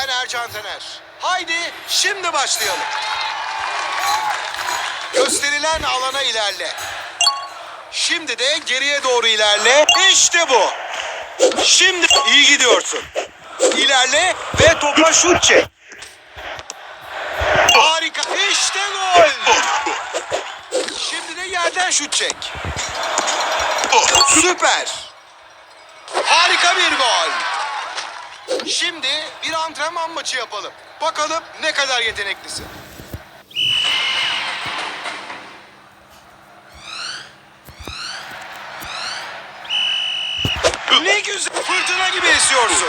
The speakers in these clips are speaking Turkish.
Ben Ercan Taner. Haydi şimdi başlayalım. Gösterilen alana ilerle. Şimdi de geriye doğru ilerle. İşte bu. Şimdi iyi gidiyorsun. İlerle ve topa şut çek. Harika. İşte gol. Şimdi de yerden şut çek. Süper. Harika bir gol. Şimdi bir antrenman maçı yapalım. Bakalım ne kadar yeteneklisin. Ne güzel fırtına gibi esiyorsun.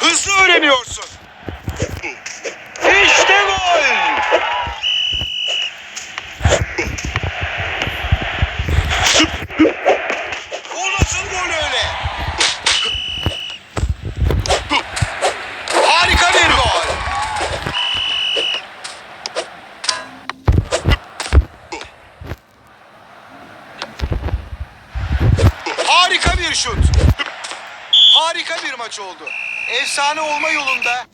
Hızlı öğreniyorsun. İşte gol. O nasıl gol öyle? Harika bir gol. Harika bir şut. Harika bir maç oldu. Efsane olma yolunda.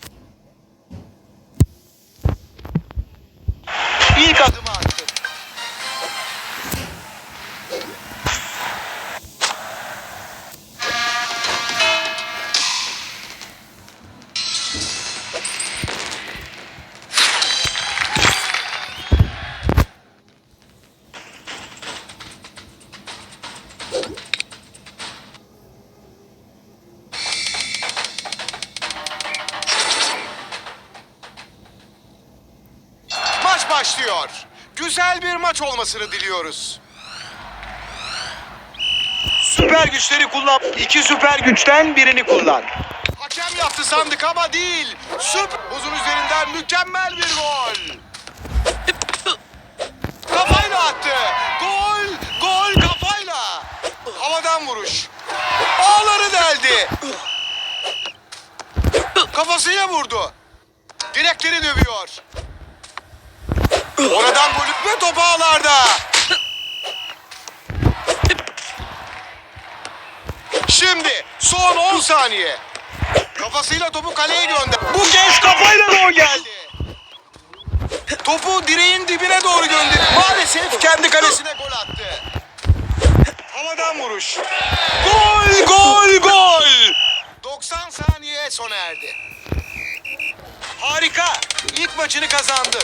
Maç başlıyor. Güzel bir maç olmasını diliyoruz. Süper güçleri kullan. İki süper güçten birini kullan. Hakem yaptı sandık ama değil. Süper. Buzun üzerinden mükemmel bir gol. Kafayla attı. Gol, gol kafayla. Havadan vuruş. Ağları deldi. Kafasıyla vurdu. Direkleri dövüyor. Oradan ve top ağlarda. Şimdi son 10 saniye. Kafasıyla topu kaleye gönder. Bu genç kafayla gol geldi. Topu direğin dibine doğru gönderdi. Maalesef kendi kalesine gol attı. Havadan vuruş. Gol, gol, gol. 90 saniye sona erdi. Harika. İlk maçını kazandın.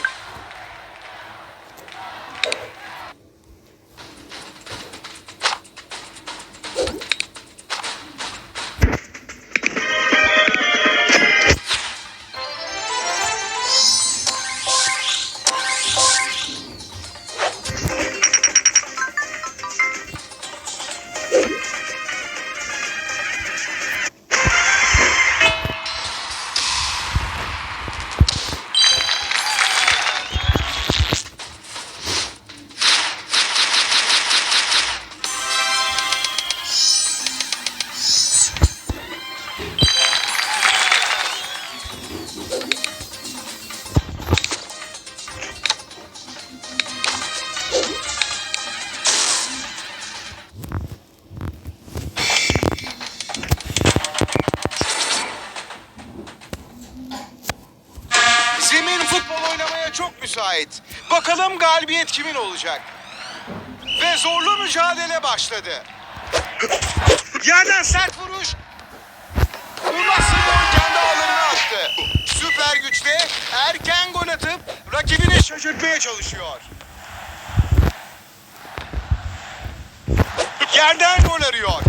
Müsait. Bakalım galibiyet kimin olacak? Ve zorlu mücadele başladı. Yerden sert vuruş. Bu nasıl gol kendi ağlarına attı. Süper güçle erken gol atıp rakibini şaşırtmaya çalışıyor. Yerden gol arıyor.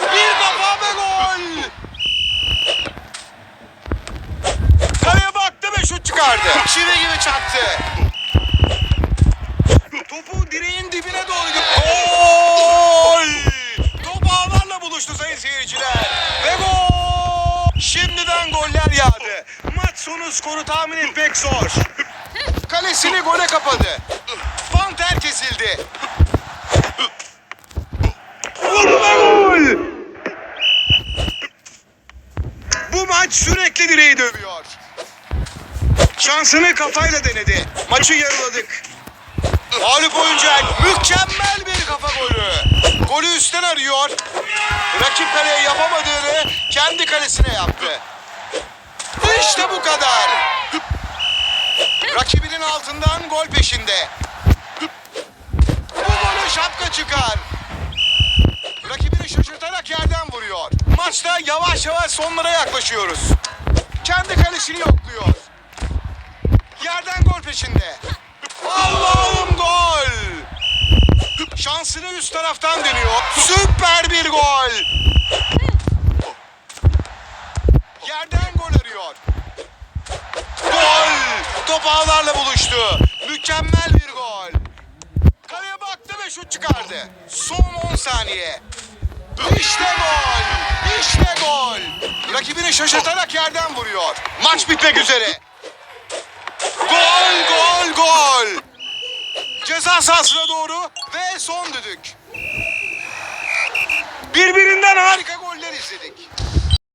Bir kafa ve gol. Kaleye baktı ve şut çıkardı. Çaktı. Topu direğin dibine doğru. Gol! Top ağlarla buluştu sayın seyirciler. Ve gol! Şimdiden goller yağdı. Maç sonu skoru tahmin etmek zor. Kalesini gole kapadı. Panter kesildi. Vurma gol! Bu maç sürekli direği dövüyor. Şansını kafayla denedi. Maçı yarıladık. Mağlup oyuncu El mükemmel bir kafa golü. Golü üstten arıyor. Rakip kaleye yapamadığını kendi kalesine yaptı. İşte bu kadar. Rakibinin altından gol peşinde. Bu golü şapka çıkar. Rakibini şaşırtarak yerden vuruyor. Maçta yavaş yavaş sonlara yaklaşıyoruz. Kendi kalesini yokluyor. Peşinde. Allah'ım gol! Şansını üst taraftan deniyor. Süper bir gol! Yerden gol arıyor. Gol! Top ağlarla buluştu. Mükemmel bir gol. Kaleye baktı ve şut çıkardı. Son 10 saniye. İşte gol! İşte gol! Rakibini şaşırtarak yerden vuruyor. Maç bitmek üzere. Gol! Ceza sahasına doğru ve son düdük. Birbirinden harika goller izledik.